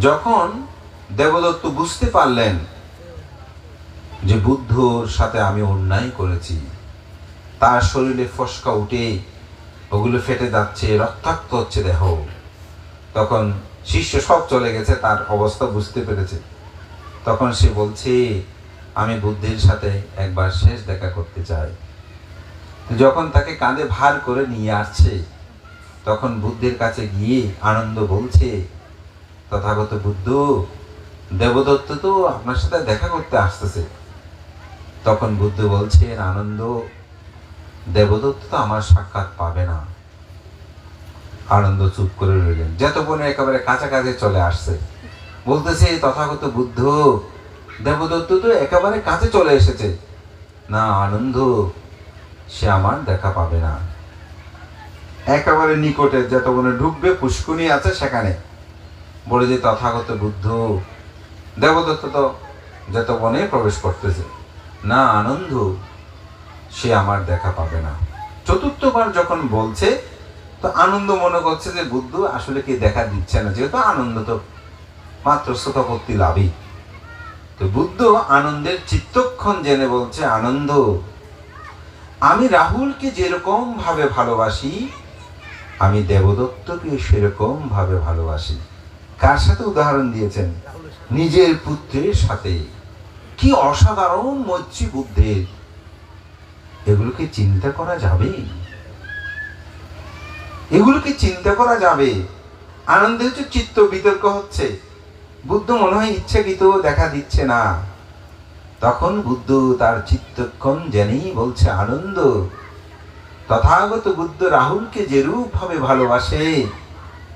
যখন দেবদত্ত বুঝতে পারলেন যে বুদ্ধর সাথে আমি অন্যায় করেছি, তার শরীরে ফসকা উঠে ওগুলো ফেটে যাচ্ছে, রক্তাক্ত হচ্ছে দেহ, তখন শিষ্য সব চলে গেছে, তার অবস্থা বুঝতে পেরেছে। তখন সে বলছে, আমি বুদ্ধির সাথে একবার শেষ দেখা করতে চাই। যখন তাকে কাঁধে ভার করে নিয়ে আসছে, তখন বুদ্ধের কাছে গিয়ে আনন্দ বলছে তথাগত বুদ্ধ, দেবদত্ত তো আপনার সাথে দেখা করতে আসতেছে। তখন বুদ্ধ বলছেন আনন্দ দেবদত্ত তো আমার সাক্ষাৎ পাবে না। আনন্দ চুপ করে রইলেন। যেতপনে একেবারে কাছাকাছি চলে আসছে। বলতেছে, তথাগত বুদ্ধ, দেবদত্ত তো একেবারে কাছে চলে এসেছে। না, আনন্দ, সে আমার দেখা পাবে না। একেবারে নিকটে যত যেতপনে ঢুকবে পুষ্কুনি আছে সেখানে। বলে যে তথাগত বুদ্ধ। দেবদত্ত তো যেতপনে প্রবেশ করতেছে, না আনন্দ সে আমার দেখা পাবে না। চতুর্থবার যখন বলছে, তো আনন্দ মনে করছে যে বুদ্ধ আসলে কি দেখা দিচ্ছে না, যেহেতু আনন্দ তো মাত্র শ্রোতাপত্তি লাভই। তো বুদ্ধ আনন্দের চিত্তক্ষণ জেনে বলছে, আনন্দ, আমি রাহুলকে যেরকম ভাবে ভালোবাসি, আমি দেবদত্তকে সেরকম ভাবে ভালোবাসি। কার সাথে উদাহরণ দিয়েছেন? নিজের পুত্রের সাথে। কি অসাধারণ মৈত্রী বুদ্ধের এগুলোকে চিন্তা করা যাবে। এগুলোকে চিন্তা করা যাবে। আনন্দে হচ্ছে চিত্ত বিতর্ক হচ্ছে। বুদ্ধ মনে হয় ইচ্ছাকৃত দেখা দিচ্ছে না। তখন বুদ্ধ তার চিত্তক্ষণ জেনেই বলছে, আনন্দ, তথাগত বুদ্ধ রাহুলকে যেরূপ ভাবে ভালোবাসে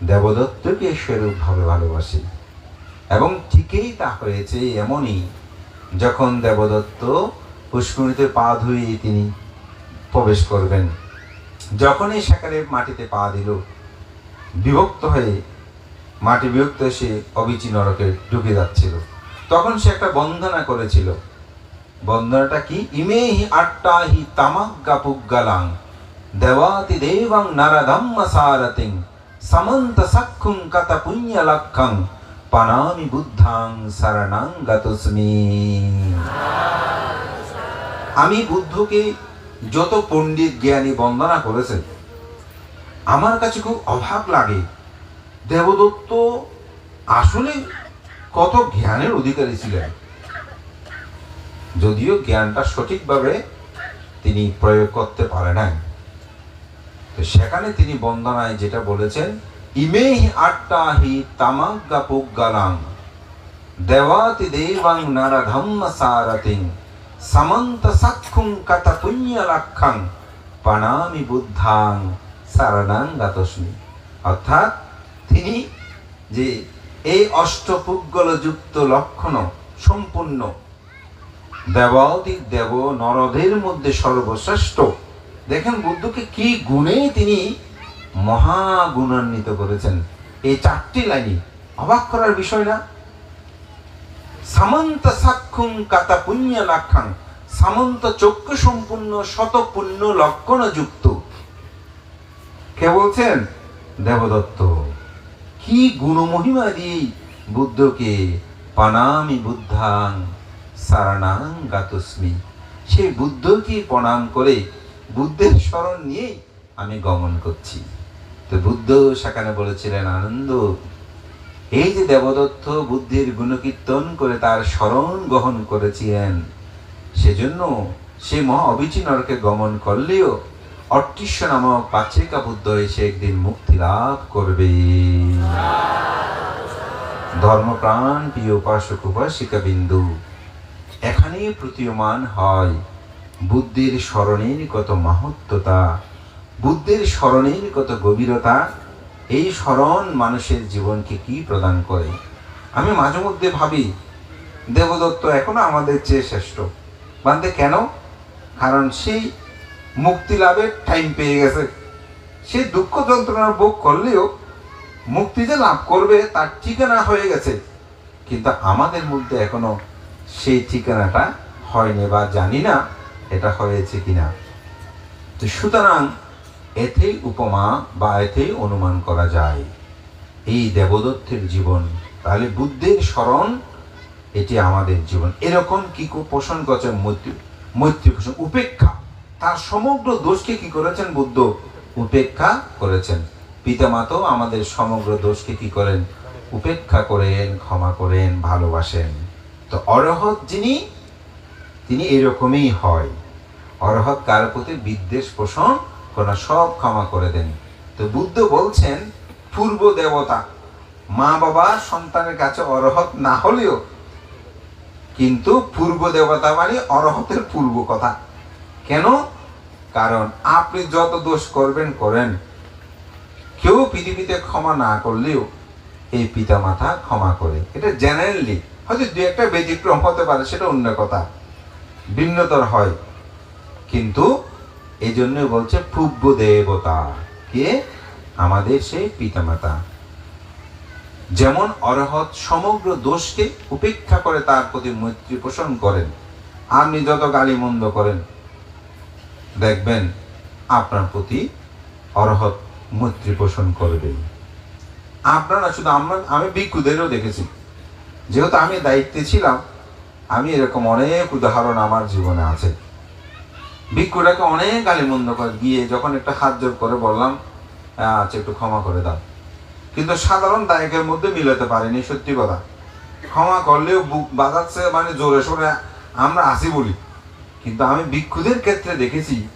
দেবদত্তকে সেরূপ ভাবে ভালোবাসে। এবং ঠিকই তা হয়েছে এমনই যখন দেবদত্ত পুষ্করিতে পা ধুয়ে তিনি প্রবেশ করবেন। যখনই সেখানে মাটিতে পা দিল, বিভক্ত হয়ে মাটি বিভক্ত সে অবিচি নরকে ঢুকে যাচ্ছিল। তখন সে একটা বন্দনা করেছিল। বন্দনাটা কি? ইমেহি আট্টাহি তামাগ্গা পুগ্গালাং, দেবাতি দেবং নারদম্ম সারতিং সমন্ত সক্ষুং কত পুণ্য লক্ষং, পানামি বুদ্ধাং শরণাং গতস্মি। আমি বুদ্ধকে যত পণ্ডিত জ্ঞানী বন্দনা করেছে, আমার কাছে খুব অভাব লাগে। দেবদত্ত আসলে কত জ্ঞানের অধিকারী ছিলেন। যদিও জ্ঞানটা সঠিকভাবে তিনি প্রয়োগ করতে পারে নাই। তো সেখানে তিনি বন্দনায় যেটা বলেছেন, ইমেহি আট্টাহি তামাগ্গা পুগ্গালাং দেবাতি দেবাং নারধম্ম সারতিং সমন্ত সক্ষুং কত পুণ্য লক্ষং পানামি বুদ্ধাং শরণাং গতস্মি। অর্থাৎ তিনি যে এই অষ্টপুগ্গল যুক্ত লক্ষণ সম্পূর্ণ দেবাদি দেব নরদের মধ্যে সর্বশ্রেষ্ঠ দেখেন বুদ্ধকে কি গুণে তিনি মহাগুণান্বিত করেছেন। এই চারটি লাইনই। অবাক করার বিষয় না? সামন্ত সাক্ষুং কাতা পুণ্য লাক্ষাং সামন্ত চক্ষু সম্পূর্ণ শত পুণ্য লক্ষণ যুক্ত। কে বলছেন? দেবদত্ত। কি গুণমহিমা দিয়ে বুদ্ধকে পানামি বুদ্ধাং সারানাং গাতস্মি সেই বুদ্ধকে প্রণাম করে বুদ্ধের স্মরণ নিয়েই আমি গমন করছি। তো বুদ্ধ সেখানে বলেছিলেন, আনন্দ, এই যে দেবদত্ত বুদ্ধির গুণকীর্তন করে তার স্মরণ গ্রহণ করেছিলেন, সেজন্য সে মহা অবিচি নরকে গমন করলেও অট্টিস্য নামক পাচেকা বুদ্ধ এসে একদিন মুক্তি লাভ করবে। ধর্মপ্রাণ প্রিয় উপাসক উপাসিকা বিন্দু এখানেই প্রতীয়মান হয়। বুদ্ধির স্মরণের কত মাহাত্মতা বুদ্ধের স্মরণের কত গভীরতা, এই স্মরণ মানুষের জীবনকে কি প্রদান করে? আমি মাঝে মধ্যে ভাবি, দেবদত্ত এখনও আমাদের চেয়ে শ্রেষ্ঠ। বান্ধে কেন? কারণ সেই মুক্তি লাভের টাইম পেয়ে গেছে। সে দুঃখ যন্ত্রণার ভোগ করলেও মুক্তি যে লাভ করবে তার ঠিকানা হয়ে গেছে। কিন্তু আমাদের মধ্যে এখনও সেই ঠিকানাটা হয়নি বা জানি না। এটা হয়েছে কিনা? তো সুতরাং এতেই উপমা বা এতেই অনুমান করা যায়। এই দেবদত্তের জীবন, তাহলে বুদ্ধের স্মরণ, এটি আমাদের জীবন। এরকম কি পোষণ করেছেন মৈত্রী মৈত্রী পোষণ? উপেক্ষা। তার সমগ্র দোষকে কি করেছেন বুদ্ধ? উপেক্ষা করেছেন। পিতামাতাও আমাদের সমগ্র দোষকে কি করেন? উপেক্ষা করেন, ক্ষমা করেন, ভালোবাসেন। তো অরহৎ যিনি তিনি এরকমই হয়। অরহৎ কার প্রতি বিদ্বেষ পোষণ করা সব ক্ষমা করে দেন। তো বুদ্ধ বলছেন, পূর্ব দেবতা, মা বাবা সন্তানের কাছে অরহৎ না হলেও, কিন্তু পূর্ব দেবতা মানে অরহতের পূর্ব কথা। কেন? কারণ আপনি যত দোষ করবেন, করেন। কেউ পৃথিবীতে ক্ষমা না করলেও এই পিতা মাতা ক্ষমা করে। এটা জেনারেলি। হয়তো দু একটা ব্যতিক্রম হতে পারে, সেটা অন্য কথা। ভিন্নতর হয়। কিন্তু এই জন্য বলছে পূর্ব দেবতা কে? আমাদের সেই পিতামাতা। যেমন অরহৎ সমগ্র দোষকে উপেক্ষা করে তার প্রতি মৈত্রী পোষণ করেন, আপনি যত গালি মন্দ করেন, দেখবেন আপনার প্রতি অরহৎ মৈত্রী পোষণ করবেন আপনারা শুধু আমরা আমি ভিক্ষুদেরও দেখেছি। যেহেতু আমি দায়িত্বে ছিলাম আমি এরকম অনেক উদাহরণ আমার জীবনে আছে। ভিক্ষুটাকে অনেক গালিমন্দ করে গিয়ে যখন একটা হাত জোর করে বললাম "আহ, আচ্ছা একটু ক্ষমা করে দাও। কিন্তু সাধারণ দায়কের মধ্যে মিলাতে পারিনি সত্যি কথা। ক্ষমা করলেও বুক বাজাচ্ছে মানে জোরে সোরে আমরা আসি বলি। কিন্তু আমি ভিক্ষুদের ক্ষেত্রে দেখেছি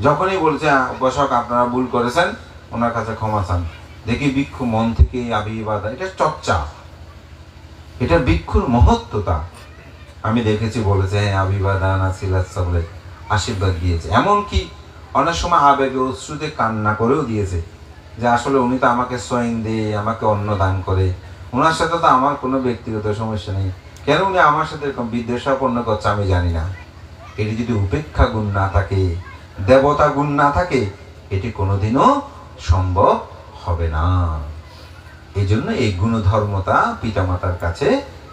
যখনই বলছে "আহ, উপাসক আপনারা ভুল করেছেন ওনার কাছে ক্ষমা চান। দেখি ভিক্ষু মন থেকে আবিবাদা এটা চর্চা এটা ভিক্ষুর মহত্বতা। আমি দেখেছি বলেছে হ্যাঁ আবিবাদান আসিলাচ্ছা বলে আশীর্বাদ দিয়েছে। এমনকি অনেক সময় আবেগে অশ্রুতে কান্না করেও দিয়েছে যে, আসলে উনি তো আমাকে স্বয়ং দিয়ে, আমাকে অন্ন দান করে। ওনার সাথে তো আমার কোনো ব্যক্তিগত সমস্যা নেই। কেন উনি আমার সাথে এরকম বিদ্বেষাপন্ন করছে আমি জানি না। এটি যদি উপেক্ষা গুণ না থাকে, দেবতা গুণ না থাকে, এটি কোনোদিনও সম্ভব হবে না। এই জন্য এই গুণধর্মতা পিতামাতার কাছে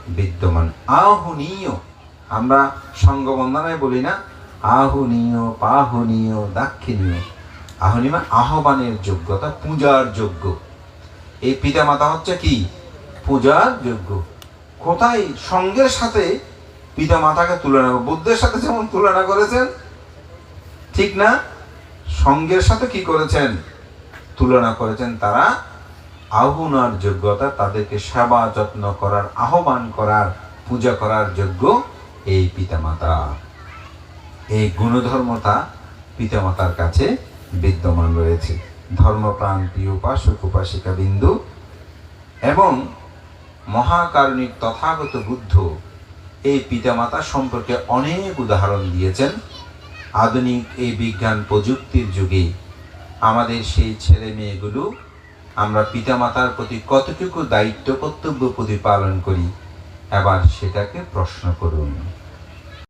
বিদ্যমান। আহনীয়। আমরা সঙ্গবন্দনায় বলি না, আহনীয়, পাহনীয়, দাক্ষিণীয়। আহনী মানে আহ্বানের যোগ্যতা পূজার যোগ্য। এই পিতামাতা হচ্ছে কি? পূজার যোগ্য। কোথায়? সঙ্গের সাথে পিতামাতাকে তুলনা করে- বুদ্ধের সাথে যেমন তুলনা করেছেন, ঠিক না? সঙ্গের সাথে কি করেছেন? তুলনা করেছেন তারা আহ্বানার যোগ্যতা, তাদেরকে সেবা যত্ন করার, আহ্বান করার, পূজা করার যোগ্য এই পিতামাতা। এই গুণধর্মতা পিতামাতার কাছে বিদ্যমান রয়েছে। ধর্মপ্রাণ প্রিয় উপাসক উপাসিকা বিন্দু এবং মহাকারণিক তথাগত বুদ্ধ এই পিতামাতা সম্পর্কে অনেক উদাহরণ দিয়েছেন। আধুনিক এই বিজ্ঞান প্রযুক্তির যুগে আমাদের সেই ছেলে মেয়েগুলো আমরা পিতামাতার প্রতি কতটুকু দায়িত্ব কর্তব্য প্রতিপালন করি এবার সেটাকে প্রশ্ন করুন।